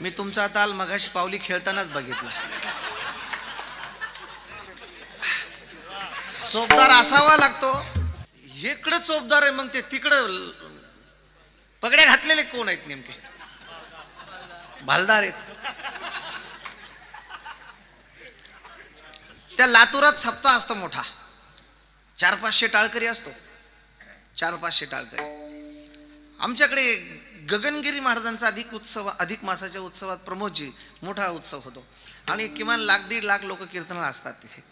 मी तुमचा ताल मगाशी पावली खेळतानाच बघितला. चोपदार असावा लागतो. इकडं चोपदार आहे मग ते तिकडं पगड्या घातलेले कोण आहेत नेमके? भालदार आहेत. त्या लातूरात सप्ताह असतो मोठा. चार पाचशे टाळकरी असतो. चार पाचशे टाळकरी. आमच्याकडे गगनगिरी महाराजांचा अधिक उत्सव अधिक मासाच्या उत्सवात प्रमोदजी मोठा उत्सव होतो. आणि किमान लाख दीड लाख लोक कीर्तनाला असतात तिथे.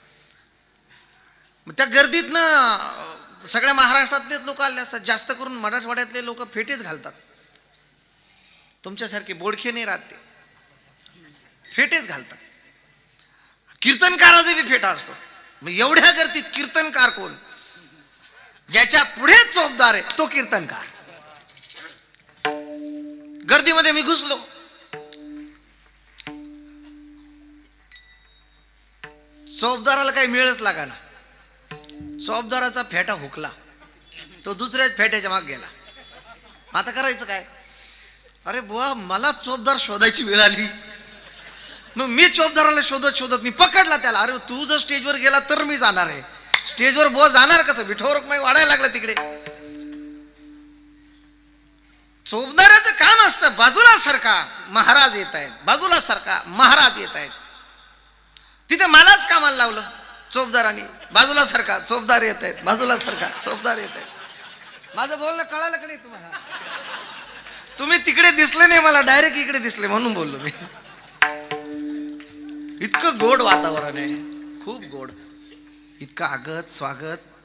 मग त्या गर्दीतनं सगळ्या महाराष्ट्रातलेच लोक आले असतात. जास्त करून मराठवाड्यातले लोक फेटेच घालतात. तुमच्यासारखे बोडखे नाही राहत ते. फेटेच घालतात. कीर्तनकाराचा बी फेटा असतो. मग एवढ्या गर्दीत कीर्तनकार कोण? ज्याच्या पुढे चोपदार आहे तो कीर्तनकार. गर्दीमध्ये मी घुसलो. चोपदाराला काही मिळच लागा चोपदाराचा फेटा हुकला. तो दुसऱ्याच फेट्याच्या माग गेला. आता करायचं काय? अरे बुवा मला चोपदार शोधायची वेळ आली. मग मी चोपदाराला शोधत शोधत मी पकडला त्याला. अरे तू जर स्टेजवर गेला तर मी जाणार आहे. स्टेजवर बुवा जाणार कसं? विठोरक रखमाई वाढायला लागला तिकडे. चोपदारच काम असतं बाजूला सरका महाराज येत आहेत. बाजूला सरका महाराज येत आहेत. तिथे मलाच कामाला लावलं चोपदाराने. बाजूला सरका चोपदार येत आहेत. बाजूला सरका चोपदार येत आहेत. माझं बोलणं कळालं का नाही तुम्हाला? तुम्ही तिकडे दिसले नाही मला डायरेक्ट इकडे दिसले म्हणून बोललो मी. इतकं गोड वातावरण आहे. खूप गोड. इतकं आगत स्वागत.